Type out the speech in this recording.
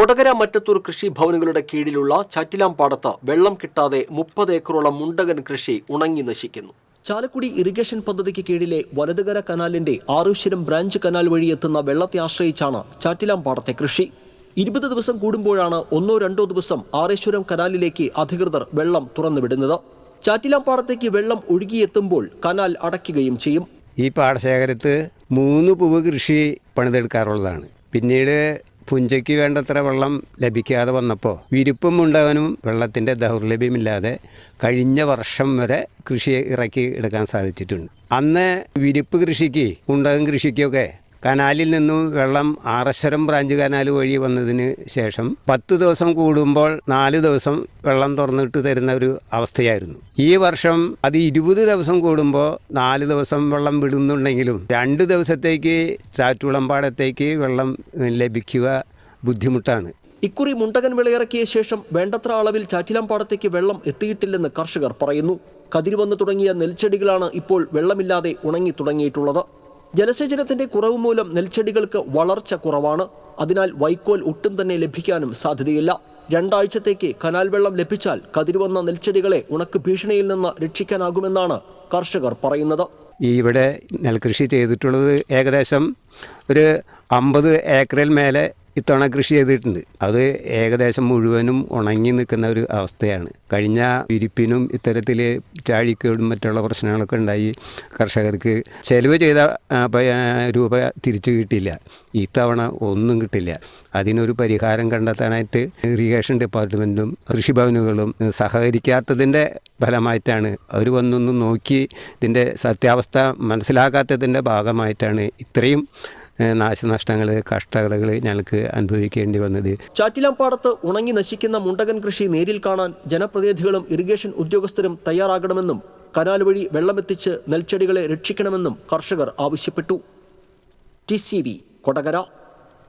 കൊടകര മറ്റത്തൂർ കൃഷി ഭവനുകളുടെ കീഴിലുള്ള ചാറ്റിലാംപാടത്ത് വെള്ളം കിട്ടാതെ മുപ്പത് ഏക്കറോളം മുണ്ടകൻ കൃഷി ഉണങ്ങി നശിക്കുന്നു. ചാലക്കുടി ഇറിഗേഷൻ പദ്ധതിക്ക് കീഴിലെ വലതുകര കനാലിന്റെ ആറുശ്വരം ബ്രാഞ്ച് കനാൽ വഴി എത്തുന്ന വെള്ളത്തെ ആശ്രയിച്ചാണ് ചാറ്റിലാംപാടത്തെ കൃഷി. ഇരുപത് ദിവസം കൂടുമ്പോഴാണ് ഒന്നോ രണ്ടോ ദിവസം ആറേശ്വരം കനാലിലേക്ക് അധികൃതർ വെള്ളം തുറന്നുവിടുന്നത്. ചാറ്റിലാംപാടത്തേക്ക് വെള്ളം ഒഴുകിയെത്തുമ്പോൾ കനാൽ അടയ്ക്കുകയും ചെയ്യും. ഈ പാടശേഖരത്ത് മൂന്ന് പൂവ് കൃഷി പണിതെടുക്കാറുള്ളതാണ്. പിന്നീട് പുഞ്ചയ്ക്ക് വേണ്ടത്ര വെള്ളം ലഭിക്കാതെ വന്നപ്പോൾ വിരിപ്പും ഉണ്ടാകാനും വെള്ളത്തിന്റെ ദൗർലഭ്യമില്ലാതെ കഴിഞ്ഞ വർഷം വരെ കൃഷി ഇറക്കി എടുക്കാൻ സാധിച്ചിട്ടുണ്ട്. അന്ന് വിരിപ്പ് കൃഷിക്ക് ഉണ്ടകം കൃഷിക്കൊക്കെ കനാലിൽ നിന്നും വെള്ളം ആറശ്വരം ബ്രാഞ്ച് കനാൽ വഴി വന്നതിന് ശേഷം പത്ത് ദിവസം കൂടുമ്പോൾ നാല് ദിവസം വെള്ളം തുറന്നിട്ട് തരുന്ന ഒരു അവസ്ഥയായിരുന്നു. ഈ വർഷം അത് ഇരുപത് ദിവസം കൂടുമ്പോൾ നാല് ദിവസം വെള്ളം വിടുന്നുണ്ടെങ്കിലും രണ്ട് ദിവസത്തേക്ക് ചാറ്റുളമ്പാടത്തേക്ക് വെള്ളം ലഭിക്കുക ബുദ്ധിമുട്ടാണ്. ഇക്കുറി മുണ്ടകൻ വിളയിറക്കിയ ശേഷം വേണ്ടത്ര അളവിൽ ചാറ്റിലാംപാടത്തേക്ക് വെള്ളം എത്തിയിട്ടില്ലെന്ന് കർഷകർ പറയുന്നു. കതിര് വന്നു തുടങ്ങിയ നെൽച്ചെടികളാണ് ഇപ്പോൾ വെള്ളമില്ലാതെ ഉണങ്ങി തുടങ്ങിയിട്ടുള്ളത്. ജലസേചനത്തിന്റെ കുറവ് മൂലം നെൽച്ചെടികൾക്ക് വളർച്ച കുറവാണ്. അതിനാൽ വൈക്കോൽ ഒട്ടും തന്നെ ലഭിക്കാനും സാധ്യതയില്ല. രണ്ടാഴ്ചത്തേക്ക് കനാൽ വെള്ളം ലഭിച്ചാൽ കതിരുവന്ന നെൽച്ചെടികളെ ഉണക്ക് ഭീഷണിയിൽ നിന്ന് രക്ഷിക്കാനാകുമെന്നാണ് കർഷകർ പറയുന്നത്. ഈ ഇവിടെ നെൽകൃഷി ചെയ്തിട്ടുള്ളത് ഏകദേശം ഒരു അമ്പത് ഏക്കറിൽ മേലെ ഇത്തവണ കൃഷി ചെയ്തിട്ടുണ്ട്. അത് ഏകദേശം മുഴുവനും ഉണങ്ങി നിൽക്കുന്ന ഒരു അവസ്ഥയാണ്. കഴിഞ്ഞ വിരിപ്പിനും ഇത്തരത്തിൽ ചാഴിക്കേടും മറ്റുള്ള പ്രശ്നങ്ങളൊക്കെ ഉണ്ടായി. കർഷകർക്ക് ചെലവ് ചെയ്ത രൂപ തിരിച്ചു കിട്ടില്ല ഇത്തവണ ഒന്നും കിട്ടില്ല അതിനൊരു പരിഹാരം കണ്ടെത്താനായിട്ട് ഇറിഗേഷൻ ഡിപ്പാർട്ട്മെന്റും കൃഷിഭവനുകളും സഹകരിക്കാത്തതിന്റെ ഫലമായിട്ടാണ് അവർ വന്നൊന്ന് നോക്കി ഇതിന്റെ സത്യാവസ്ഥ മനസ്സിലാക്കാത്തതിന്റെ ഭാഗമായിട്ടാണ് ഇത്രയും നാശനഷ്ടങ്ങൾ കഷ്ടതകൾ ഞങ്ങൾക്ക് അനുഭവിക്കേണ്ടി വന്നത്. ചാറ്റിലാംപാടത്ത് ഉണങ്ങി നശിക്കുന്ന മുണ്ടകൻ കൃഷി നേരിൽ കാണാൻ ജനപ്രതിനിധികളും ഇറിഗേഷൻ ഉദ്യോഗസ്ഥരും തയ്യാറാകണമെന്നും കനാൽ വഴി വെള്ളമെത്തിച്ച് നെൽച്ചെടികളെ രക്ഷിക്കണമെന്നും കർഷകർ ആവശ്യപ്പെട്ടു. T C V Kodakara.